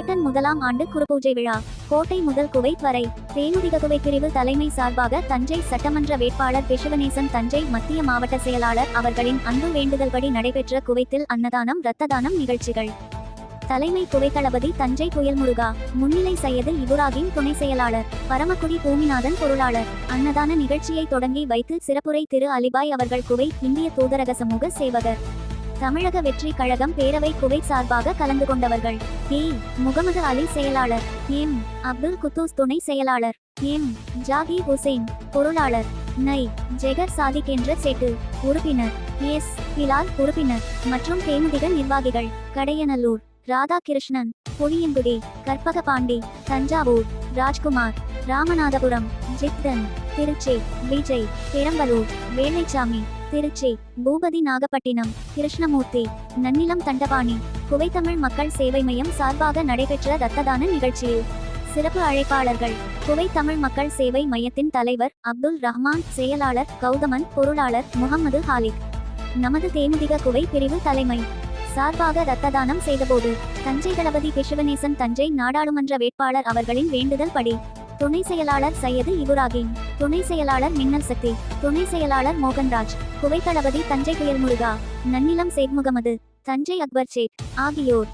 Captain முதலாம் ஆண்டு குருபூஜை விழா கோட்டை முதல் குவைத் வரை தேமுதிக பிரிவு தலைமை சார்பாக தஞ்சை சட்டமன்ற வேட்பாளர் பிஷவநேசன் தஞ்சை மத்திய மாவட்ட செயலாளர் அவர்களின் அன்பு வேண்டுதல்படி நடைபெற்ற குவைத்தில் அன்னதானம் இரத்த தானம் நிகழ்ச்சிகள். தலைமை குவைத்தளபதி தஞ்சை புயல் முருகா முன்னிலை சையது இபுராகின் துணை செயலாளர் பரமக்குடி பூமிநாதன் பொருளாளர். அன்னதான நிகழ்ச்சியை தொடங்கி வைத்து சிறப்புரை திரு அலிபாய் அவர்கள் குவை இந்திய தூதரக சமூக சேவகர். தமிழக வெற்றி கழகம் பேரவை குவை சார்பாக கலந்து கொண்டவர்கள். ஏ முகமது அலி செயலாளர். எம். அப்துல் குத்தூஸ் துணை செயலாளர். எம். ஜாகி ஹுசைன் பொருளாளர். நை. ஜெகர் சாதிக் என்ற செட்டு உறுப்பினர். எஸ். பிலால் உறுப்பினர். மற்றும் தேமுதிக நிர்வாகிகள். கடையநல்லூர். ராதாகிருஷ்ணன். புளியங்குடி. கற்பக பாண்டி தஞ்சாவூர். ராஜ்குமார் ராமநாதபுரம் ஜித்தன் திருச்சி விஜய் பெரம்பலூர் வேலைச்சாமி திருச்சி பூபதி நாகப்பட்டினம் கிருஷ்ணமூர்த்தி நன்னிலம் தண்டபாணி குவைத்தமிழ் மக்கள் சேவை மையம் சார்பாக நடைபெற்ற ரத்ததான நிகழ்ச்சியில் சிறப்பு அழைப்பாளர்கள் குவை தமிழ் மக்கள் சேவை மையத்தின் தலைவர் அப்துல் ரஹ்மான் செயலாளர் கௌதமன் பொருளாளர் முகமது ஹாலிக். நமது தேமுதிக குவை பிரிவு தலைமை சார்பாக இரத்ததானம் செய்தபோது தஞ்சை தளபதி பிஷுவநேசன் தஞ்சை நாடாளுமன்ற வேட்பாளர் அவர்களின் வேண்டுதல் படி துணை செயலாளர் சையது இபுராகிம் துணை செயலாளர் மின்னல் சக்தி துணை செயலாளர் மோகன்ராஜ் குவை தளபதி தஞ்சை புயல் முருகா நன்னிலம் சேக் முகமது தஞ்சை அக்பர் சேக் ஆகியோர்